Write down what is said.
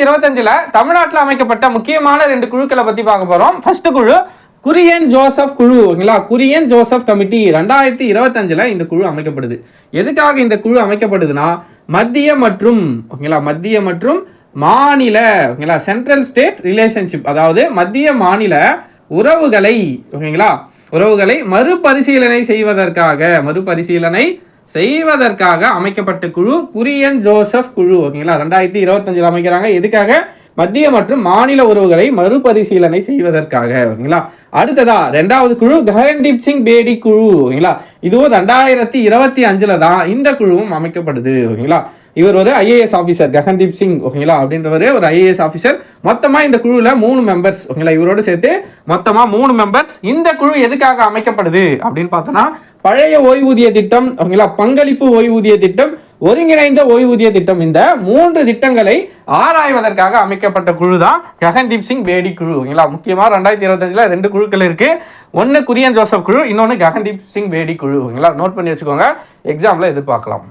ரெண்டாயிரத்தி இருபத்தஞ்சுல தமிழ்நாட்டில் அமைக்கப்பட்ட முக்கியமான ரெண்டு குழுக்களை பத்தி பார்க்க போறோம். ஃபர்ஸ்ட் குழு குரியன் ஜோசப் குழு ஓகேங்களா? குரியன் ஜோசப் கமிட்டி ரெண்டாயிரத்தி இருபத்தஞ்சுல இந்த குழு அமைக்கப்படுது. எதுக்காக இந்த குழு அமைக்கப்படுதுன்னா மத்திய மற்றும் ஓகேங்களா மத்திய மற்றும் மாநில ஓகேங்களா சென்ட்ரல் ஸ்டேட் ரிலேஷன்ஷிப் அதாவது மத்திய மாநில உறவுகளை ஓகேங்களா உறவுகளை மறுபரிசீலனை செய்வதற்காக மறுபரிசீலனை செய்வதற்காக அமைக்கப்பட்ட குழு குரியன் ஜோசப் குழு ஓகேங்களா ரெண்டாயிரத்தி இருபத்தஞ்சில் அமைக்கிறாங்க. எதுக்காக? மத்திய மற்றும் மாநில உறவுகளை மறுபரிசீலனை செய்வதற்காக ஓகேங்களா அடுத்ததா ரெண்டாவது குழு ககன்தீப் சிங் பேடி குழு ஓகேங்களா இதுவும் ரெண்டாயிரத்தி இருபத்தி அஞ்சுல தான் இந்த குழுவும் அமைக்கப்படுது ஓகேங்களா இவர் ஒரு ஐஏஎஸ் ஆஃபீஸர் ககன்தீப் சிங் ஓகேங்களா? அப்படின்றவர் ஒரு ஐஏஎஸ் ஆஃபீஸர் மொத்தமாக இந்த குழுவில் மூணு மெம்பர்ஸ் ஓகேங்களா? இவரோடு சேர்த்து மொத்தமாக மூணு மெம்பர்ஸ் இந்த குழு எதுக்காக அமைக்கப்படுது அப்படின்னு பார்த்தோன்னா பழைய ஓய்வூதிய திட்டம் ஓகேங்களா? பங்களிப்பு ஓய்வூதிய திட்டம் ஒருங்கிணைந்த ஓய்வூதிய திட்டம். இந்த மூன்று திட்டங்களை ஆராய்வதற்காக அமைக்கப்பட்ட குழு தான் ககன்தீப் சிங் பேடி குழு ஓகேங்களா? முக்கியமாக ரெண்டாயிரத்தி இருபத்தஞ்சில் ரெண்டு குழுக்கள் இருக்குது ஒன்று குரியன் ஜோசப் குழு இன்னொன்று ககன்தீப் சிங் பேடி குழு ஓகேங்களா? நோட் பண்ணி வச்சுக்கோங்க. எக்ஸாமில் எதிர்பார்க்கலாம்.